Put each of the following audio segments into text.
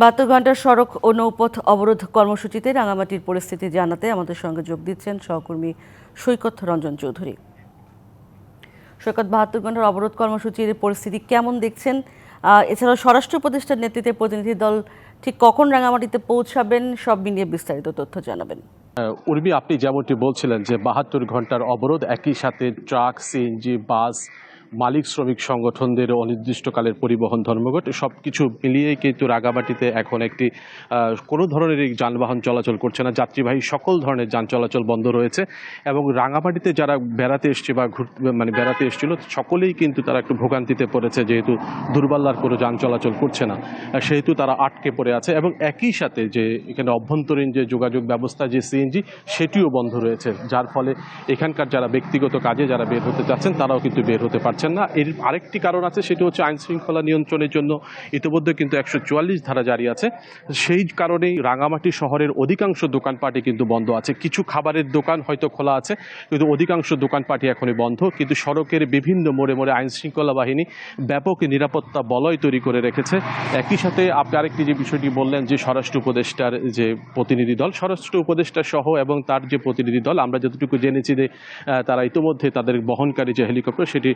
বাহাত্তর ঘণ্টার সড়ক ও নৌপথ অবরোধ কর্মসূচিতে রাঙামাটির পরিস্থিতি জানাতে আমাদের সঙ্গে যোগ দিচ্ছেন সহকর্মী সৈকত রঞ্জন চৌধুরী। সৈকত বাহাত্তর ঘণ্টার অবরোধ কর্মসূচির পরিস্থিতি কেমন দেখছেন? এছাড়াও স্বরাষ্ট্র উপদেষ্টার নেতৃত্বে প্রতিনিধি দল ঠিক কখন রাঙামাটিতে পৌঁছাবেন? সব মিলিয়ে বিস্তারিত তথ্য জানাবেন। উর্মি, আপনি যেমনটি বলছিলেন যে বাহাত্তর ঘণ্টার অবরোধ, একই সাথে ট্রাক, সিএনজি, বাস মালিক শ্রমিক সংগঠনদের অনির্দিষ্টকালের পরিবহন ধর্মঘট সব কিছু মিলিয়েই কিন্তু রাগামাটিতে এখন একটি কোনো ধরনের যানবাহন চলাচল করছে না। যাত্রীবাহী সকল ধরনের যান চলাচল বন্ধ রয়েছে এবং রাঙামাটিতে যারা বেড়াতে এসছে বা মানে বেড়াতে এসেছিল, সকলেই কিন্তু তারা একটু ভোগান্তিতে পড়েছে যেহেতু দূরপাল্লার কোনো যান চলাচল করছে না। সেহেতু তারা আটকে পড়ে আছে এবং একই সাথে যে এখানে অভ্যন্তরীণ যে যোগাযোগ ব্যবস্থা, যে সিএনজি সেটিও বন্ধ রয়েছে। যার ফলে এখানকার যারা ব্যক্তিগত কাজে যারা বের হতে চাচ্ছেন, তারাও কিন্তু বের হতে পারছেন না। এর আরেকটি কারণ আছে, সেটি হচ্ছে আইন শৃঙ্খলা নিয়ন্ত্রণের জন্য ইতিমধ্যে কিন্তু একশো চুয়াল্লিশ ধারা জারি আছে। সেই কারণেই রাঙামাটি শহরের অধিকাংশ দোকানপাটই কিন্তু বন্ধ আছে। কিছু খাবারের দোকান হয়তো খোলা আছে, কিন্তু অধিকাংশ দোকানপাটই এখনই বন্ধ। কিন্তু সড়কের বিভিন্ন মোড়ে মোড়ে আইন শৃঙ্খলা বাহিনী ব্যাপক নিরাপত্তা বলয় তৈরি করে রেখেছে। একই সাথে আপনি আরেকটি যে বিষয়টি বললেন যে স্বরাষ্ট্র উপদেষ্টার যে প্রতিনিধি দল, স্বরাষ্ট্র উপদেষ্টা সহ এবং তার যে প্রতিনিধি দল, আমরা যতটুকু জেনেছি যে তারা ইতোমধ্যে তাদের বহনকারী যে হেলিকপ্টার, সেটি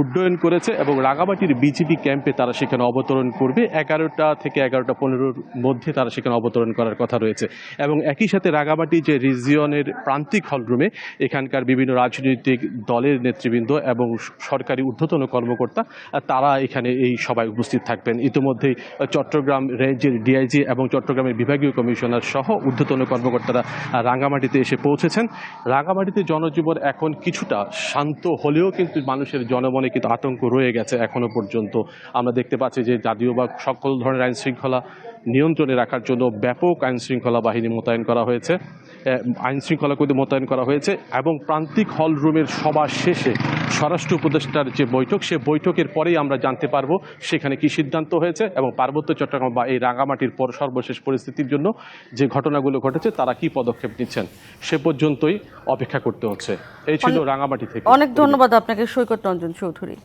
উড্ডয়ন করেছে এবং রাঙামাটির বিজিবি ক্যাম্পে তারা সেখানে অবতরণ করবে। এগারোটা থেকে এগারোটা পনেরোর মধ্যে তারা সেখানে অবতরণ করার কথা রয়েছে। এবং একই সাথে রাঙামাটি যে রিজিয়নের প্রান্তিক হলরুমে এখানকার বিভিন্ন রাজনৈতিক দলের নেতৃবৃন্দ এবং সরকারি ঊর্ধ্বতন কর্মকর্তা, তারা এখানে এই সবাই উপস্থিত থাকবেন। ইতিমধ্যেই চট্টগ্রাম রেঞ্জের ডিআইজি এবং চট্টগ্রামের বিভাগীয় কমিশনার সহ ঊর্ধ্বতন কর্মকর্তারা রাঙামাটিতে এসে পৌঁছেছেন। রাঙামাটিতে জনজীবন এখন কিছুটা শান্ত হলেও কিন্তু মানুষের জনমনে কিন্তু আতঙ্ক রয়ে গেছে এখনও পর্যন্ত। আমরা দেখতে পাচ্ছি যে জাতীয় বা সকল ধরনের আইন শৃঙ্খলা নিয়ন্ত্রণে রাখার জন্য ব্যাপক আইন শৃঙ্খলা বাহিনী মোতায়েন করা হয়েছে। আইন শৃঙ্খলা করতে মোতায়েন করা হয়েছে এবং প্রান্তিক হল রুমের সভা শেষে স্বরাষ্ট্র উপদেষ্টার যে বৈঠক সে বৈঠকের পরেই আমরা জানতে পারব সেখানে কি সিদ্ধান্ত হয়েছে এবং পার্বত্য চট্টগ্রাম বা এই রাঙামাটির পর সর্বশেষ পরিস্থিতির জন্য যে ঘটনাগুলো ঘটেছে তারা কি পদক্ষেপ নিচ্ছেন সে পর্যন্তই অপেক্ষা করতে হচ্ছে। এই ছিল রাঙামাটি থেকে অনেক ধন্যবাদ আপনাকে সৈকত রঞ্জন চৌধুরী।